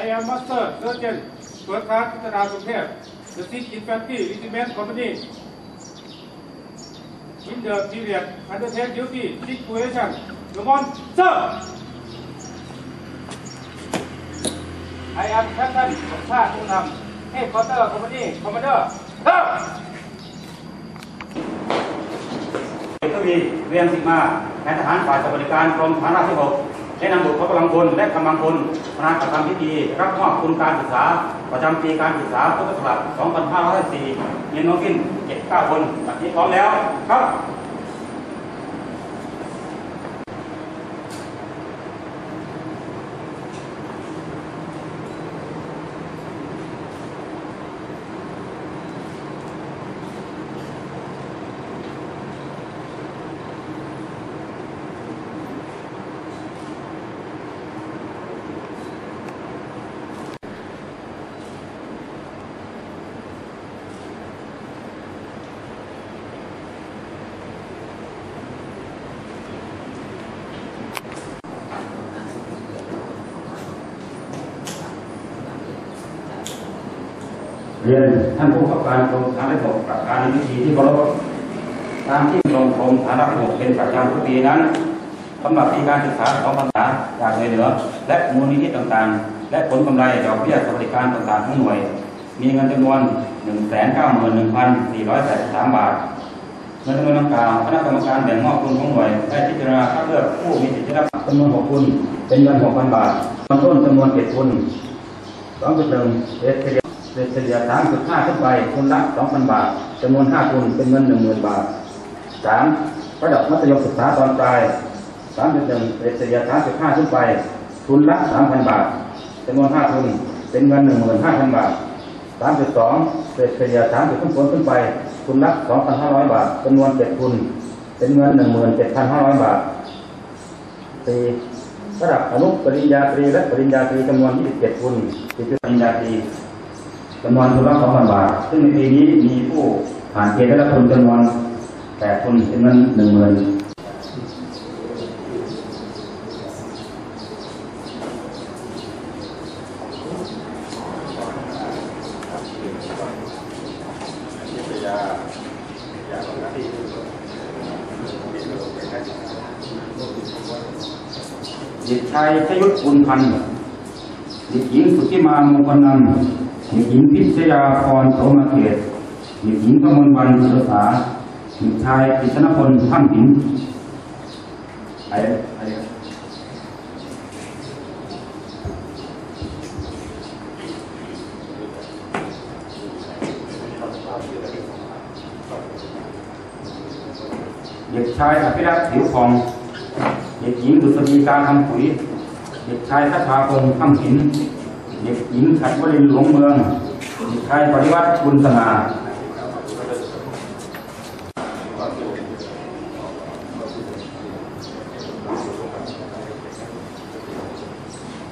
I am Master Surgeon First Class พัฒนากรุงเทพ The Six Infantry Regiment Company In the period undertake duty situation Come on sir I am Captain สมชาติทุ่งนำ Headquarter Company Commander sir เอกวีเรียนสิมาแทนทหารฝ่ายสวัสดิการกรมฐานราบที่6 ได้นำบุตรกำลังพลและกำลังพลมาประทำพิธี รับมอบทุนการศึกษา ประจำปีการศึกษาพุทธศักราช2554เงินน้องกิน 79 คนแบบนี้พร้อมแล้วครับ รียนท่านผู้ประกอบการกรมฐานราบกประการในพิธีที่เคารพตามที่กรมกรมฐานราบกเป็นประจำทุกปีนั้นสำหรับปีการศึกษาของพรรษาจากเหนือ และมูลนิธิต่างๆ และผลกำไรดอกเบี้ยสวัสดิการต่างๆทั้งหน่วย มีเงินจำนวน 191,483 บาทเงินจำนวนดังกล่าวคณะกรรมการแบ่งมอบทุนของหน่วยได้พิจารณาคัดเลือกผู้มีสิทธิได้รับจำนวน6ทุนเป็นเงิน6,000 บาทตอนต้นจำนวน7ทุน2.1เอสเฉลี่ย เป็นเสียสามจุดห้าทุกใบคนละสองพันบาทจำนวนห้าคนเป็นเงินหนึ่งหมื่นบาทสามระดับมัธยมศึกษาตอนปลายสามจุดหนึ่งเป็นเสียสามจุดห้าทุกใบทุนละสามพันบาทจำนวนห้าทุนเป็นเงินหนึ่งหมื่นห้าพันบาทสามจุดสองเป็นเสียสามจุดขึ้นผลขึ้นไปทุนละสองพันห้าร้อยบาทจำนวนเจ็ดทุนเป็นเงินหนึ่งหมื่นเจ็ดพันห้าร้อยบาทสี่ระดับอนุปริญญาตรีและปริญญาตรีจำนวนี่สิบเจ็ดทุนติดปริญญาตรี จำนวนทุนละ2,000บาท ซึ่งในปีนี้มีผู้ผ่านเกณฑ์ได้รับทุนจำนวน8ทุนเป็นเงิน10,000เด็กชายชยุทธบุญพันธ์เด็กหญิงสุทธิมามงคลนันท์ เด็กหญิงพิชยาพรโสมาเขตเด็กหญิงกมลวันสุษาเด็กชายปิชนพลท่านหินไปไปครับเด็กชายอภิรักษ์ผิวพอง เด็กหญิงดุษฎีการทำปุ๋ย เด็กชายทัชชาพงษ์ทำหิน เด็กหญิงขัดวรินหลวงเมืองเด็กชายปริวัติบุญสง่า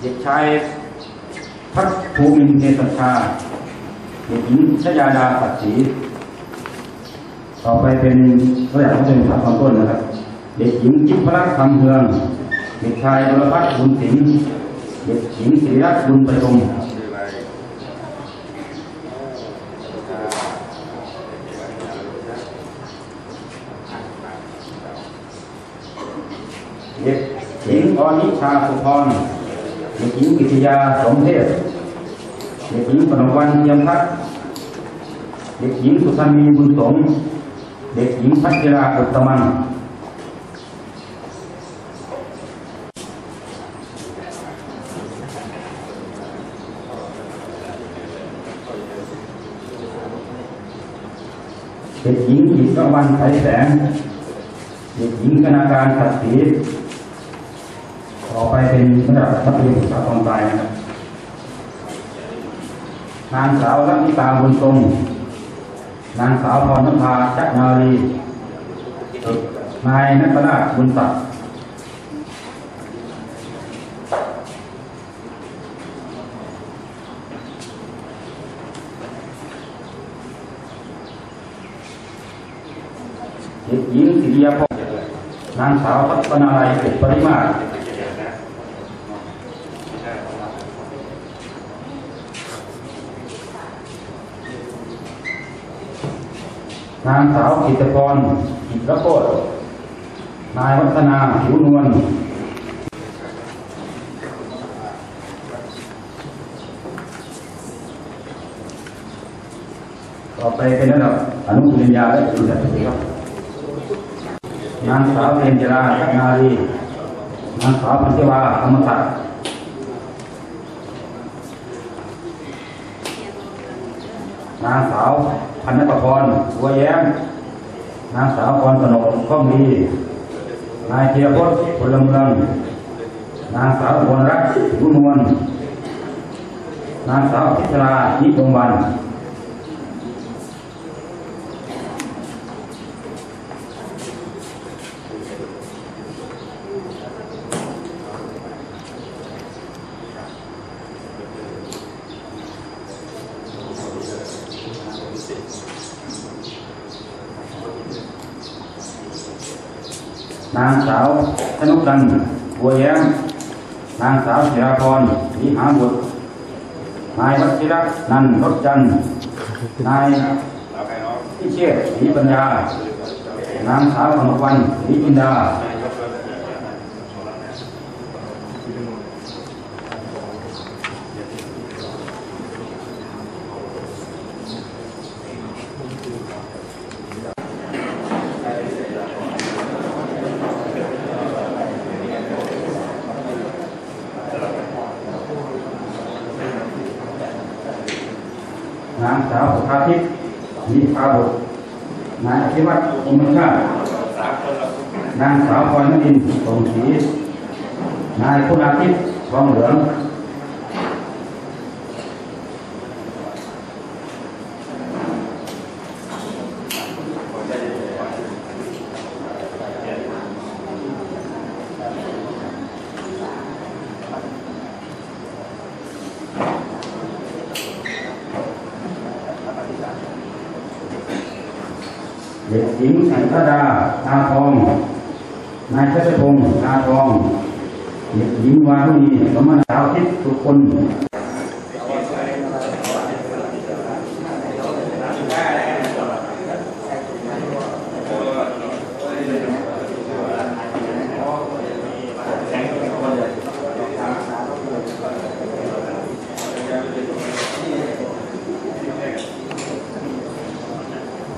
เด็กชายพัฒภูมินเทศชาเด็กหญิงชยาดาปัตศรีต่อไปเป็นระดับมัธยมศึกษาตอนต้นนะครับ เด็กหญิงจิพรัตน์คำเฮือง เด็กชายบรพัฒน์บุญสิงห์ เด็กหญิงศิรัตน์บุญประทุมเด็กหญิงอนิชาสุพรเด็กหญิงกิติยาสมเทพเด็กหญิงปนวันเทียมพัฒน์เด็กหญิงสุธานีบุญสม เด็กหญิงพัชราอุตตมัน เด็กหญิงอิศวรรณไสแสงเด็กหญิงกนาการขัดศรีต่อไปเป็นระดับมัธยมศึกษาตอนปลายนะครับนางสาวรัตนิตาบุญทรงนางสาวพรนภาจักนาลีนายนัทนาบุญศักดิ์ ยพงนางสาวพัฒนาลัยเป็นปริมาตนางสาวกิตกรกิตรกคตนายวัฒนาผิวนวลต่อไปเป็นระดับอนุปริญญาและปริญญาตรีครับ นางสาวเรียนจราทักนารีนางสาวพันธิวาธรรมศักดิ์นางสาวพันนปพรบัวแย้ม นางสาวพรสนกข้องดีนายเทียพจน์พลเมืองนางสาวพลรักรุนวลนางสาวพิศรานิยมวัน นางสาวธนุกันต์บัวแย้มนางสาวศิราพรวิหาบุตรนายวัชิรนันท์รถจันทร์นายพิเชษฐ์ศรีปัญญานางสาวกนกวันศรีจินดา นางสาวสุภาทิพย์นิพาบุตรนายอภิวัตรอมชาตินางสาวพรนดินสงศรีนายคุณอาทิตย์ทองเหลือง เด็ก หญิงสันตดาตาทอง นายชัชพงศ์ตาทองหญิงวารุณีสมณสาวทิพย์ทุกคน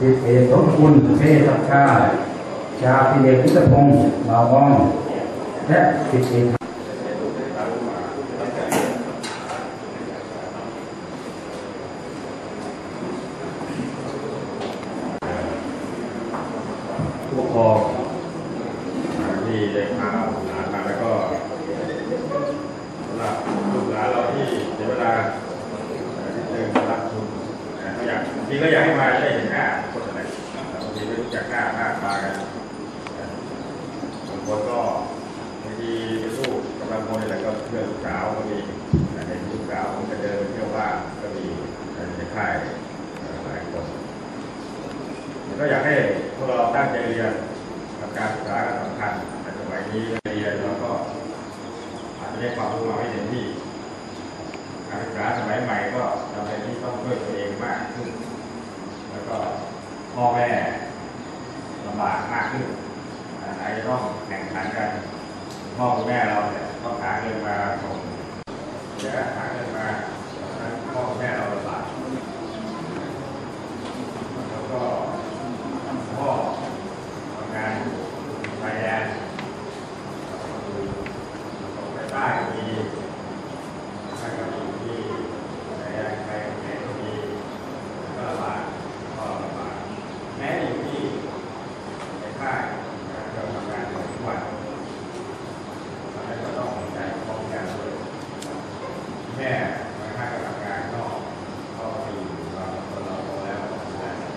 สิบเอกสมคุณเพศสัชาชาพิเดชพิทพงศ์บาวองและสิบเอกผู้ปกครองที่ได้พาหลานมาแล้วก็สำหรับลูกหลานเราที่เสียเวลาที่เดินรับชมเขาอยากจริงก็อยากให้มาได้เห็น ม่รู้จักหน้าหน้าตากันบางคนก็บางทีไปสู้กำลังคนอะไรก็เพื่อนลูกสาวก็มีในลูกสาวก็จะเดินเที่ยวบ้านก็มีในค่ายหลายคนก็อยากให้พวกเราตั้งใจเรียนกับการศึกษาสำคัญในสมัยนี้เรียนเราก็อาจจะได้ความรู้มาให้เต็มที่ การศึกษาสมัยใหม่ก็จำเป็นที่ต้องช่วยตัวเองมากขึ้น แล้วก็พ่อแม่ลำบากมากขึ้นอาจจะต้องแข่งขันกันพ่อคุณแม่เราเนี่ยต้องหาเงินมาส่งเดี๋ยวหาเงินมาพ่อแม่เราลำบาก แล้วก็พ่อทำงานอยู่ชายแดนส่งไปใต้ก็มีถ้าก็อยู่ที่ชายแดนไทยกับเขมรก็มีก็ลำบากก็ลำบากแม้อยู่ที่ในค่ายก็ทำงานอยู่ทุกวันตอนนั้นก็ต้องใจป้องกันด้วยแม่บางท่านก็ทำงานนอกก็ไปอยู่เราเราโตแล้วก็ทำงานเอง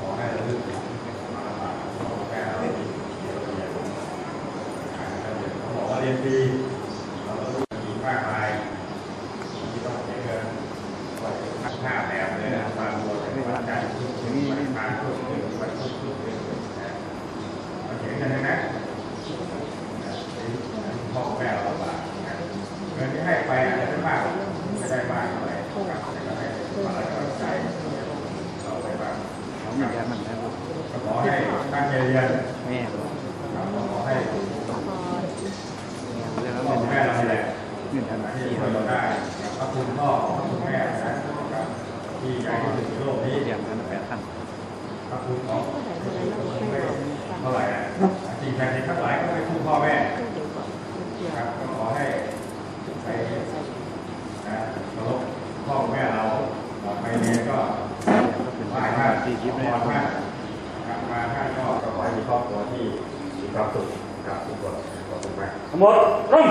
ขอให้ระลึกถึงมาลำบากของแม่เราที่เรียนเรียนเขาบอกว่าเรียนฟรีเราก็รู้มีมากมายที่ต้องเสียเงินกว่าจะพัฒนาแบบเลยนะบางคนเป็นวันจันทร์ถึงวันอังคารทุกเดือนวันพุธทุกเดือนนะมาเขียนกันนะนะพ่อแม่เราลำบากเงินที่ให้ไปอาจจะไม่มากไม่ได้มากเท่าไหร่แต่ก็ให้ความกำลังใจเรา เรียน แม่ ครับขอให้ เรื่อง พ่อคุณแม่เรานี่แหละ เงินธนา ที่ ที่ ช่วยเราได้พระคุณพ่อ พระคุณแม่นะที่ใหญ่ที่สุดในโลกนี้เรียงกันแปดพันพระคุณของไม่เท่าไหร่นะสิ่งแผ่นดินทั้งหลายก็ไม่คู่พ่อแม่ครับก็ขอให้ไปนะเคารพพ่อแม่เราต่อไปเรียนก็ไหว้ท่านสี่ขชิปอเลยพรท่านกลับมาท่านก็ขอให้มีครอบครัวที่มีความสุขกับทุกคนขอบคุณมากทั้งหมดร่ม